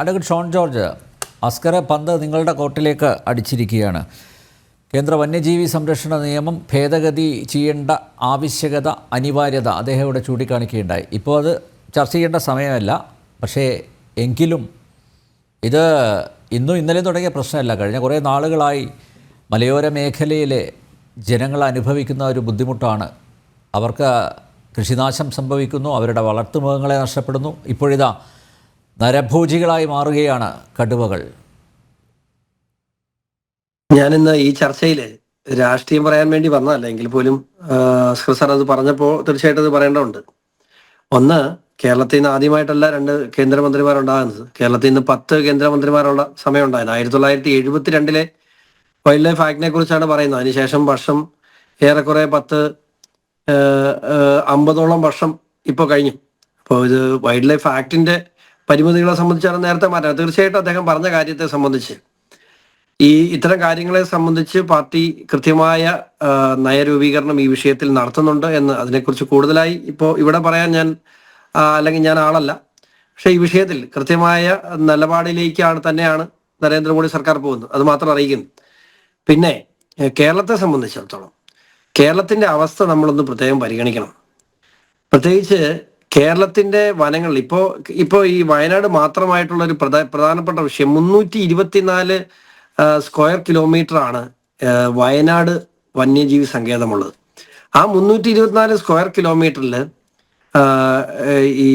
Advocate Shone George അസ്കര പന്ത് നിങ്ങളുടെ കോർട്ടിലേക്ക് അടിച്ചിരിക്കുകയാണ്. കേന്ദ്ര വന്യജീവി സംരക്ഷണ നിയമം ഭേദഗതി ചെയ്യേണ്ട ആവശ്യകത അനിവാര്യത അദ്ദേഹം ഇവിടെ ചൂണ്ടിക്കാണിക്കുകയുണ്ടായി. ഇപ്പോൾ അത് ചർച്ച ചെയ്യേണ്ട സമയമല്ല. പക്ഷേ എങ്കിലും ഇത് ഇന്നും ഇന്നലെ തുടങ്ങിയ പ്രശ്നമല്ല. കഴിഞ്ഞ കുറേ നാളുകളായി മലയോര മേഖലയിലെ ജനങ്ങൾ അനുഭവിക്കുന്ന ഒരു ബുദ്ധിമുട്ടാണ്. അവർക്ക് കൃഷിനാശം സംഭവിക്കുന്നു അവരുടെ വളർത്തുമൃഗങ്ങളെ നഷ്ടപ്പെടുന്നു. ഇപ്പോഴിതാ നരഭോജികളായി മാറുകയാണ് കടുവകൾ. ഞാനിന്ന് ഈ ചർച്ചയിൽ രാഷ്ട്രീയം പറയാൻ വേണ്ടി വന്നതല്ല? എങ്കിൽ പോലും സാർ അത് പറഞ്ഞപ്പോൾ തീർച്ചയായിട്ടും അത് പറയേണ്ടതുണ്ട്. ഒന്ന് കേരളത്തിൽ നിന്ന് ആദ്യമായിട്ടല്ല രണ്ട് കേന്ദ്രമന്ത്രിമാരുണ്ടാകുന്നത്. കേരളത്തിൽ നിന്ന് പത്ത് കേന്ദ്രമന്ത്രിമാരുള്ള സമയം ഉണ്ടായിരുന്നു ആയിരത്തി തൊള്ളായിരത്തി വൈൽഡ് ലൈഫ് ആക്ടിനെ കുറിച്ചാണ് പറയുന്നത്. അതിനുശേഷം വർഷം ഏറെക്കുറെ പത്ത് അമ്പതോളം വർഷം ഇപ്പോൾ കഴിഞ്ഞു. അപ്പോൾ ഇത് വൈൽഡ് ലൈഫ് ആക്ടിന്റെ പരിമിതികളെ സംബന്ധിച്ചാണ് നേരത്തെ മാറ്റാം തീർച്ചയായിട്ടും അദ്ദേഹം പറഞ്ഞ കാര്യത്തെ സംബന്ധിച്ച് ഈ ഇത്തരം കാര്യങ്ങളെ സംബന്ധിച്ച് പാർട്ടി കൃത്യമായ നയരൂപീകരണം ഈ വിഷയത്തിൽ നടത്തുന്നുണ്ട് എന്ന് അതിനെക്കുറിച്ച് കൂടുതലായി ഇപ്പോൾ ഇവിടെ പറയാൻ ഞാൻ അല്ലെങ്കിൽ ഞാൻ ആളല്ല. പക്ഷേ ഈ വിഷയത്തിൽ കൃത്യമായ നിലപാടിലേക്കാണ് തന്നെയാണ് നരേന്ദ്രമോദി സർക്കാർ പോകുന്നത്. അത് മാത്രം അറിയിക്കുന്നു. പിന്നെ കേരളത്തെ സംബന്ധിച്ചിടത്തോളം കേരളത്തിന്റെ അവസ്ഥ നമ്മളൊന്ന് പ്രത്യേകം പരിഗണിക്കണം. പ്രത്യേകിച്ച് കേരളത്തിന്റെ വനങ്ങൾ ഇപ്പോ ഇപ്പോ ഈ വയനാട് മാത്രമായിട്ടുള്ള ഒരു പ്രധാ പ്രധാനപ്പെട്ട വിഷയം മുന്നൂറ്റി ഇരുപത്തിനാല് സ്ക്വയർ കിലോമീറ്റർ ആണ് വയനാട് വന്യജീവി സങ്കേതമുള്ളത്. ആ മുന്നൂറ്റി ഇരുപത്തിനാല് സ്ക്വയർ കിലോമീറ്ററിൽ ഈ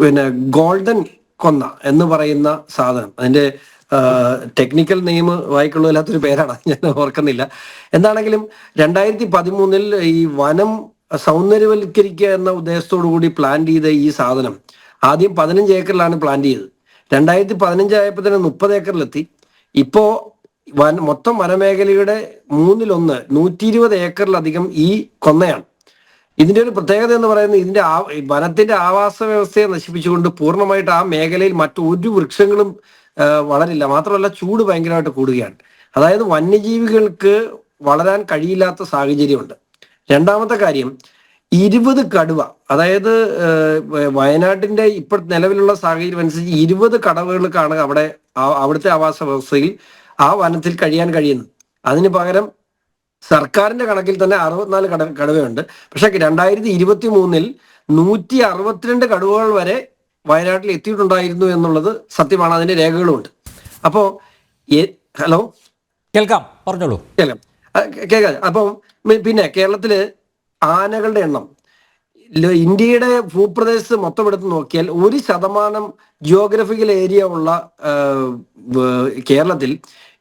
പിന്നെ ഗോൾഡൻ കൊന്ന എന്ന് പറയുന്ന സാധനം അതിന്റെ ടെക്നിക്കൽ നെയിം വായിക്കൊള്ളില്ലാത്തൊരു പേരാണ് ഞാൻ ഓർക്കുന്നില്ല. എന്താണെങ്കിലും രണ്ടായിരത്തി പതിമൂന്നിൽ ഈ വനം സൗന്ദര്യവൽക്കരിക്കുക എന്ന ഉദ്ദേശത്തോടു കൂടി പ്ലാൻ ചെയ്ത ഈ സാധനം ആദ്യം പതിനഞ്ച് ഏക്കറിലാണ് പ്ലാൻ ചെയ്തത്. രണ്ടായിരത്തി പതിനഞ്ചായപ്പോൾ തന്നെ മുപ്പത് ഏക്കറിലെത്തി. ഇപ്പോ വൻ മൊത്തം വനമേഖലയുടെ മൂന്നിലൊന്ന് നൂറ്റി ഇരുപത് ഏക്കറിലധികം ഈ കൊന്നയാണ്. ഇതിന്റെ ഒരു പ്രത്യേകത എന്ന് പറയുന്നത് ഇതിന്റെ ആ വനത്തിന്റെ ആവാസ വ്യവസ്ഥയെ നശിപ്പിച്ചുകൊണ്ട് പൂർണമായിട്ട് ആ മേഖലയിൽ മറ്റൊരു വൃക്ഷങ്ങളും വളരില്ല. മാത്രമല്ല ചൂട് ഭയങ്കരമായിട്ട് കൂടുകയാണ്. അതായത് വന്യജീവികൾക്ക് വളരാൻ കഴിയില്ലാത്ത സാഹചര്യമുണ്ട്. രണ്ടാമത്തെ കാര്യം ഇരുപത് കടുവ അതായത് വയനാട്ടിന്റെ ഇപ്പോൾ നിലവിലുള്ള സാഹചര്യം അനുസരിച്ച് ഇരുപത് കടവുകൾക്കാണ് അവിടെ അവിടുത്തെ ആവാസ വ്യവസ്ഥയിൽ ആ വനത്തിൽ കഴിയാൻ കഴിയുന്നത് അതിന് പകരം സർക്കാരിന്റെ കണക്കിൽ തന്നെ അറുപത്തിനാല് കട കടുവയുണ്ട്. പക്ഷെ രണ്ടായിരത്തി ഇരുപത്തി മൂന്നിൽ നൂറ്റി അറുപത്തിരണ്ട് കടുവകൾ വരെ വയനാട്ടിൽ എത്തിയിട്ടുണ്ടായിരുന്നു എന്നുള്ളത് സത്യമാണ്. അതിന്റെ രേഖകളുമുണ്ട്. അപ്പോ ഹലോ? കേൾക്കാം. പറഞ്ഞോളൂ. കേൾക്കാം. കേൾക്കാം. അപ്പം പിന്നെ കേരളത്തിൽ ആനകളുടെ എണ്ണം. ഇന്ത്യയുടെ ഭൂപ്രദേശത്ത് മൊത്തം എടുത്ത് നോക്കിയാൽ ഒരു ശതമാനം ജിയോഗ്രഫിക്കൽ ഏരിയ ഉള്ള കേരളത്തിൽ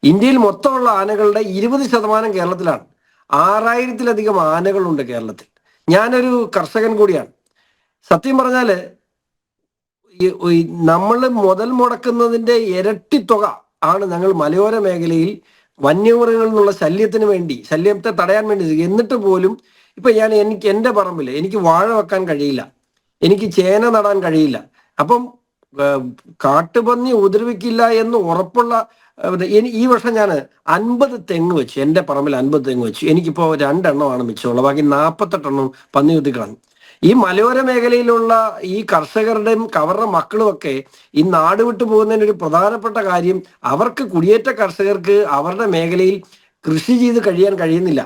ഇന്ത്യയിൽ മൊത്തമുള്ള ആനകളുടെ ഇരുപത് ശതമാനം കേരളത്തിലാണ്. ആറായിരത്തിലധികം ആനകളുണ്ട് കേരളത്തിൽ. ഞാനൊരു കർഷകൻ കൂടിയാണ്. സത്യം പറഞ്ഞാൽ നമ്മൾ മുതൽ മുടക്കുന്നതിന്റെ ഇരട്ടി തുക ആണ് ഞങ്ങൾ മലയോര മേഖലയിൽ വന്യമൃഗങ്ങളിൽ നിന്നുള്ള ശല്യത്തിന് വേണ്ടി ശല്യത്തെ തടയാൻ വേണ്ടി എന്നിട്ട് പോലും ഇപ്പൊ ഞാൻ എനിക്ക് എന്റെ പറമ്പിൽ എനിക്ക് വാഴ വെക്കാൻ കഴിയില്ല. എനിക്ക് ചേന നടാൻ കഴിയില്ല. അപ്പം കാട്ടുപന്നി ഉപദ്രവിക്കില്ല എന്ന് ഉറപ്പുള്ള ഈ വർഷം ഞാൻ അൻപത് തെങ്ങ് വെച്ചു. എന്റെ പറമ്പിൽ അൻപത് തെങ്ങ് വെച്ചു. എനിക്കിപ്പോ രണ്ടെണ്ണമാണ് മിച്ചമുള്ളത്. ബാക്കി നാൽപ്പത്തെട്ടെണ്ണം പന്നി കുത്തി ഈ മലയോര മേഖലയിലുള്ള ഈ കർഷകരുടെയും അവരുടെ മക്കളും ഒക്കെ ഈ നാട് വിട്ടു പോകുന്നതിന് ഒരു പ്രധാനപ്പെട്ട കാര്യം അവർക്ക് കുടിയേറ്റ കർഷകർക്ക് അവരുടെ മേഖലയിൽ കൃഷി ചെയ്ത് കഴിയാൻ കഴിയുന്നില്ല.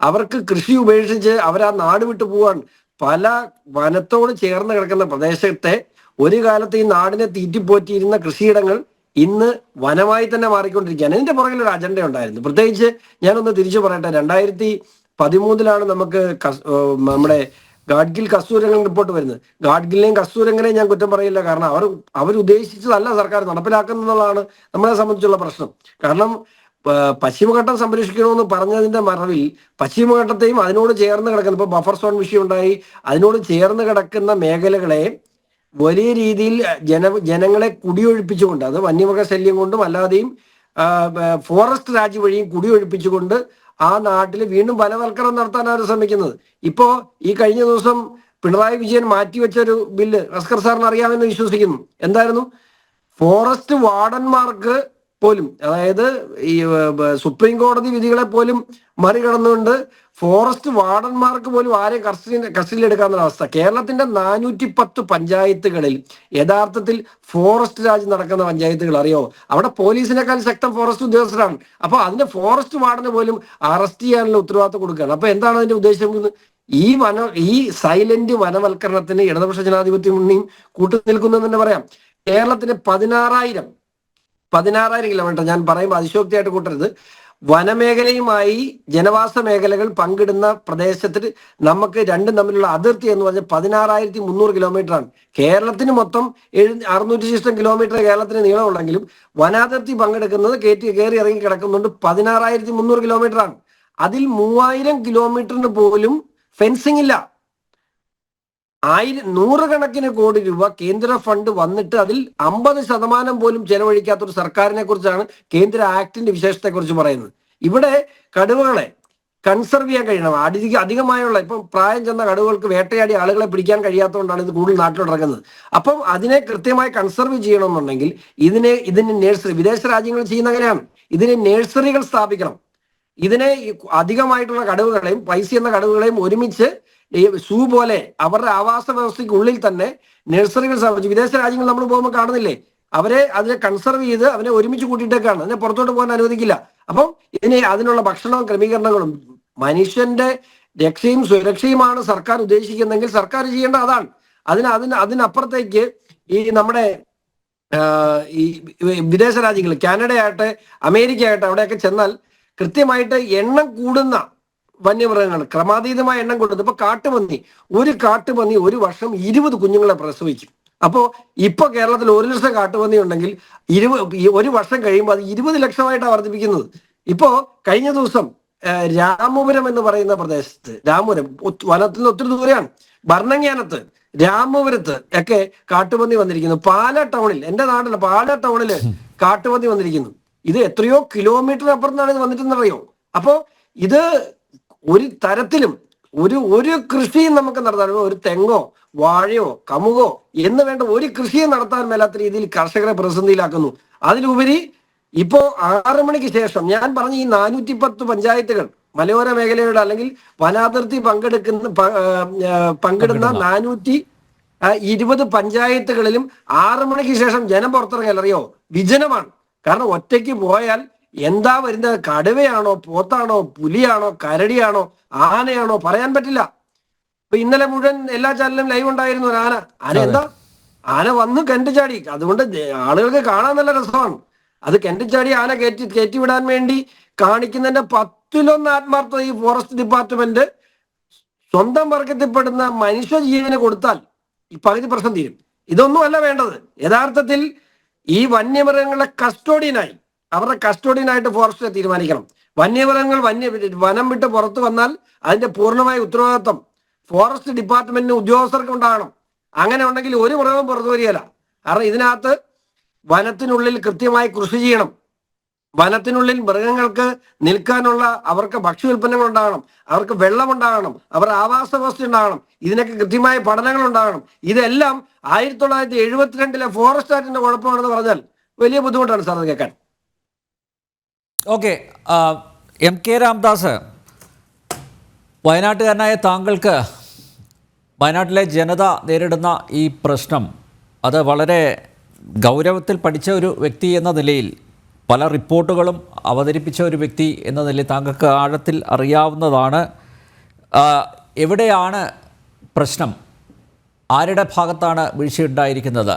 അവർക്ക് കൃഷി ഉപേക്ഷിച്ച് അവർ ആ നാട് വിട്ടു പോകാൻ പല വനത്തോട് ചേർന്ന് കിടക്കുന്ന പ്രദേശത്തെ ഒരു കാലത്ത് ഈ നാടിനെ തീറ്റിപ്പോറ്റിയിരുന്ന കൃഷിയിടങ്ങൾ ഇന്ന് വനമായി തന്നെ മാറിക്കൊണ്ടിരിക്കുകയാണ്. ഇതിന്റെ പുറകിൽ ഒരു അജണ്ട ഉണ്ടായിരുന്നു. പ്രത്യേകിച്ച് ഞാനൊന്ന് തിരിച്ചു പറയട്ടെ. രണ്ടായിരത്തി പതിമൂന്നിലാണ് നമുക്ക് നമ്മുടെ ഗാഡ്ഗിൽ കസ്തൂരംഗൻ റിപ്പോർട്ട് വരുന്നത്. ഗാഡ്ഗിലിനെയും കസ്തൂരംഗനെയും ഞാൻ കുറ്റം പറയില്ല. കാരണം അവർ ഉദ്ദേശിച്ചതല്ല സർക്കാർ നടപ്പിലാക്കുന്നതാണ് നമ്മളെ സംബന്ധിച്ചുള്ള പ്രശ്നം. കാരണം പശ്ചിമഘട്ടം സംരക്ഷിക്കണമെന്ന് പറഞ്ഞതിന്റെ മറവിൽ പശ്ചിമഘട്ടത്തെയും അതിനോട് ചേർന്ന് കിടക്കുന്ന ഇപ്പൊ ബഫർ സോൺ വിഷയം ഉണ്ടായി അതിനോട് ചേർന്ന് കിടക്കുന്ന മേഖലകളെ വലിയ രീതിയിൽ ജന ജനങ്ങളെ കുടിയൊഴിപ്പിച്ചുകൊണ്ട് അത് വന്യമൃഗ ശല്യം കൊണ്ടും അല്ലാതെയും ഫോറസ്റ്റ് രാജ്യം വഴിയും കുടിയൊഴിപ്പിച്ചുകൊണ്ട് ആ നാട്ടിൽ വീണ്ടും ബലവൽക്കരണം നടത്താനാണ് ശ്രമിക്കുന്നത്? ഇപ്പോ ഈ കഴിഞ്ഞ ദിവസം പിണറായി വിജയൻ മാറ്റിവെച്ച ഒരു ബില്ല് അസ്കർ സാറിന് അറിയാമെന്ന് വിശ്വസിക്കുന്നു. എന്തായിരുന്നു? ഫോറസ്റ്റ് വാർഡന്മാർക്ക് പോലും അതായത് ഈ സുപ്രീം കോടതി വിധികളെ പോലും മറികടന്നുകൊണ്ട് ഫോറസ്റ്റ് വാർഡന്മാർക്ക് പോലും ആരെയും കസ്റ്റഡി കസ്റ്റഡിയിൽ എടുക്കാവുന്ന അവസ്ഥ കേരളത്തിന്റെ നാനൂറ്റി പത്ത് പഞ്ചായത്തുകളിൽ യഥാർത്ഥത്തിൽ ഫോറസ്റ്റ് രാജ് നടക്കുന്ന പഞ്ചായത്തുകൾ അറിയോ? അവിടെ പോലീസിനേക്കാൾ ശക്തം ഫോറസ്റ്റ് ഉദ്യോഗസ്ഥരാണ്. അപ്പൊ അതിന്റെ ഫോറസ്റ്റ് വാർഡന് പോലും അറസ്റ്റ് ചെയ്യാനുള്ള ഉത്തരവാദിത്വം കൊടുക്കുകയാണ്. അപ്പൊ എന്താണ് അതിന്റെ ഉദ്ദേശം? ഈ വന ഈ സൈലന്റ് വനവൽക്കരണത്തിന് ഇടതുപക്ഷ ജനാധിപത്യ മുന്നണിയും കൂട്ടുനിൽക്കുന്നു തന്നെ പറയാം. കേരളത്തിന് പതിനാറായിരം പതിനാറായിരം കിലോമീറ്റർ ഞാൻ പറയുമ്പോൾ അതിശോക്തിയായിട്ട് കൂട്ടരുത്. വനമേഖലയുമായി ജനവാസ മേഖലകൾ പങ്കിടുന്ന പ്രദേശത്തിൽ നമുക്ക് രണ്ടും തമ്മിലുള്ള അതിർത്തി എന്ന് പറഞ്ഞാൽ പതിനാറായിരത്തി മുന്നൂറ് കിലോമീറ്റർ ആണ്. കേരളത്തിന് മൊത്തം എഴു അറുന്നൂറ്റി ശിഷ്ടം കിലോമീറ്റർ കേരളത്തിന് നീളമുള്ളെങ്കിലും വനാതിർത്തി പങ്കെടുക്കുന്നത് കയറ്റി കയറി ഇറങ്ങി കിടക്കുന്നുണ്ട് പതിനാറായിരത്തി മുന്നൂറ് കിലോമീറ്റർ ആണ്. അതിൽ മൂവായിരം കിലോമീറ്ററിന് പോലും ഫെൻസിംഗ് ഇല്ല. ആയിരം നൂറുകണക്കിന് കോടി രൂപ കേന്ദ്ര ഫണ്ട് വന്നിട്ട് അതിൽ അമ്പത് ശതമാനം പോലും ചെലവഴിക്കാത്ത ഒരു സർക്കാരിനെ കുറിച്ചാണ് കേന്ദ്ര ആക്ടിന്റെ വിശേഷത്തെ കുറിച്ച് പറയുന്നത്. ഇവിടെ കടുവകളെ കൺസർവ് ചെയ്യാൻ കഴിയണം. അധിക അധികമായുള്ള ഇപ്പം പ്രായം ചെന്ന കടുവകൾക്ക് വേട്ടയാടി ആളുകളെ പിടിക്കാൻ കഴിയാത്തതുകൊണ്ടാണ് ഇത് കൂടുതൽ നാട്ടിലിറങ്ങുന്നത്. അപ്പം അതിനെ കൃത്യമായി കൺസർവ് ചെയ്യണമെന്നുണ്ടെങ്കിൽ ഇതിനെ ഇതിന് നേഴ്സറി വിദേശ രാജ്യങ്ങൾ ചെയ്യുന്ന അങ്ങനെയാണ്. ഇതിന് നേഴ്സറികൾ സ്ഥാപിക്കണം. ഇതിനെ അധികമായിട്ടുള്ള കടവുകളെയും പൈസ എന്ന കടവുകളെയും ഒരുമിച്ച് സൂ പോലെ അവരുടെ ആവാസ വ്യവസ്ഥയ്ക്ക് ഉള്ളിൽ തന്നെ നഴ്സറികൾ സ്ഥാപിച്ചു. വിദേശ രാജ്യങ്ങൾ നമ്മൾ പോകുമ്പോൾ കാണുന്നില്ലേ? അവരെ അതിനെ കൺസർവ് ചെയ്ത് അവനെ ഒരുമിച്ച് കൂട്ടിയിട്ടേക്കാണ്. അതിനെ പുറത്തോട്ട് പോകാൻ അനുവദിക്കില്ല. അപ്പം ഇതിനെ അതിനുള്ള ഭക്ഷണവും ക്രമീകരണങ്ങളും മനുഷ്യന്റെ രക്ഷയും സുരക്ഷയുമാണ് സർക്കാർ ഉദ്ദേശിക്കുന്നതെങ്കിൽ സർക്കാർ ചെയ്യേണ്ട അതാണ്. അതിന് അതിന് അതിനപ്പുറത്തേക്ക് ഈ നമ്മുടെ ഈ വിദേശ രാജ്യങ്ങൾ കാനഡ ആകട്ടെ അമേരിക്ക അവിടെയൊക്കെ ചെന്നാൽ കൃത്യമായിട്ട് എണ്ണം കൂടുന്ന വന്യമൃഗങ്ങൾ ക്രമാതീതമായ എണ്ണം കൊടുത്തു ഇപ്പൊ കാട്ടുപന്നി ഒരു കാട്ടുപന്നി ഒരു വർഷം ഇരുപത് കുഞ്ഞുങ്ങളെ പ്രസവിക്കും. അപ്പോ ഇപ്പൊ കേരളത്തിൽ ഒരു ലക്ഷം കാട്ടുപന്നി ഉണ്ടെങ്കിൽ ഇരുപത് ഒരു വർഷം കഴിയുമ്പോൾ അത് ഇരുപത് ലക്ഷമായിട്ടാണ് വർദ്ധിപ്പിക്കുന്നത്. ഇപ്പോ കഴിഞ്ഞ ദിവസം രാമപുരം എന്ന് പറയുന്ന പ്രദേശത്ത് രാമപുരം വനത്തിൽ നിന്ന് ഒത്തിരി ദൂരെയാണ് ഭരണങ്ങാനത്ത് രാമപുരത്ത് ഒക്കെ കാട്ടുപന്നി വന്നിരിക്കുന്നു. പാല ടൗണിൽ എന്റെ നാട്ടിൽ പാല ടൗണിൽ കാട്ടുപന്നി വന്നിരിക്കുന്നു. ഇത് എത്രയോ കിലോമീറ്റർ അപ്പുറത്താണ് ഇത് വന്നിട്ടെന്നറിയോ അപ്പോ ഇത് ഒരു തരത്തിലും ഒരു ഒരു കൃഷിയും നമുക്ക് നടത്താൻ ഒരു തെങ്ങോ വാഴയോ കമുകോ എന്ന് വേണ്ട ഒരു കൃഷിയും നടത്താൻ മേലാത്ത രീതിയിൽ കർഷകരെ പ്രതിസന്ധിയിലാക്കുന്നു. അതിലുപരി ഇപ്പോ ആറു മണിക്ക് ശേഷം ഞാൻ പറഞ്ഞ ഈ നാനൂറ്റി പത്ത് പഞ്ചായത്തുകൾ മലയോര മേഖലയുടെ അല്ലെങ്കിൽ വനാതിർത്തി പങ്കെടുക്കുന്ന പങ്കിടുന്ന നാനൂറ്റി ഇരുപത് പഞ്ചായത്തുകളിലും ആറു മണിക്ക് ശേഷം ജനം പുറത്തിറങ്ങിയാൽ അറിയോ വിജനമാണ്. കാരണം ഒറ്റയ്ക്ക് പോയാൽ എന്താ വരുന്നത്? കടുവയാണോ പോത്താണോ പുലിയാണോ കരടിയാണോ ആനയാണോ? പറയാൻ പറ്റില്ല. ഇപ്പൊ ഇന്നലെ മുഴുവൻ എല്ലാ ചാനലിലും ലൈവ് ഉണ്ടായിരുന്നു ഒരു ആന. ആന എന്താ? ആന വന്ന് കെണ്ട് ചാടി. അതുകൊണ്ട് ആളുകൾക്ക് കാണാൻ നല്ല രസമാണ്. അത് കെണ്ട് ചാടി ആന കയറ്റി കയറ്റി വിടാൻ വേണ്ടി കാണിക്കുന്നതിന്റെ പത്തിലൊന്ന് ആത്മാർത്ഥത ഈ ഫോറസ്റ്റ് ഡിപ്പാർട്ട്മെന്റ് സ്വന്തം വർഗത്തിൽപ്പെടുന്ന മനുഷ്യ ജീവന് കൊടുത്താൽ ഈ പകുതി പ്രശ്നം തീരും. ഇതൊന്നും അല്ല വേണ്ടത്. യഥാർത്ഥത്തിൽ ഈ വന്യമൃഗങ്ങളുടെ കസ്റ്റോഡിയനായി അവരുടെ കസ്റ്റോഡിയനായിട്ട് ഫോറസ്റ്റ് തീരുമാനിക്കണം. വന്യമൃഗങ്ങൾ വന്യ വനം വിട്ട് പുറത്തു വന്നാൽ അതിന്റെ പൂർണമായ ഉത്തരവാദിത്വം ഫോറസ്റ്റ് ഡിപ്പാർട്ട്മെന്റിന് ഉദ്യോഗസ്ഥർക്ക് ഉണ്ടാകണം. അങ്ങനെ ഉണ്ടെങ്കിൽ ഒരു മൃഗവും പുറത്തു വരികയില്ല. കാരണം ഇതിനകത്ത് വനത്തിനുള്ളിൽ കൃത്യമായി കൃഷി ചെയ്യണം. വനത്തിനുള്ളിൽ മൃഗങ്ങൾക്ക് നിൽക്കാനുള്ള അവർക്ക് ഭക്ഷ്യോൽപ്പന്നങ്ങൾ ഉണ്ടാകണം. അവർക്ക് വെള്ളം ഉണ്ടാകണം. അവർ ആവാസ വ്യവസ്ഥ ഉണ്ടാകണം. ഇതിനൊക്കെ കൃത്യമായ പഠനങ്ങൾ ഉണ്ടാകണം. ഇതെല്ലാം ആയിരത്തി തൊള്ളായിരത്തി എഴുപത്തിരണ്ടിലെ ഫോറസ്റ്റ് ആക്ടിന്റെ കുഴപ്പമാണെന്ന് പറഞ്ഞാൽ വലിയ ബുദ്ധിമുട്ടാണ് സാർ കേൾക്കാൻ. ഓക്കെ എം കെ രാംദാസ് വയനാട്ടുകാരനായ താങ്കൾക്ക് വയനാട്ടിലെ ജനത നേരിടുന്ന ഈ പ്രശ്നം അത് വളരെ ഗൗരവത്തിൽ പഠിച്ച ഒരു വ്യക്തി എന്ന നിലയിൽ പല റിപ്പോർട്ടുകളും അവതരിപ്പിച്ച ഒരു വ്യക്തി എന്ന നിലയിൽ താങ്കൾക്ക് ആഴത്തിൽ അറിയാവുന്നതാണ്. എവിടെയാണ് പ്രശ്നം? ആരുടെ ഭാഗത്താണ് വീഴ്ചയുണ്ടായിരിക്കുന്നത്?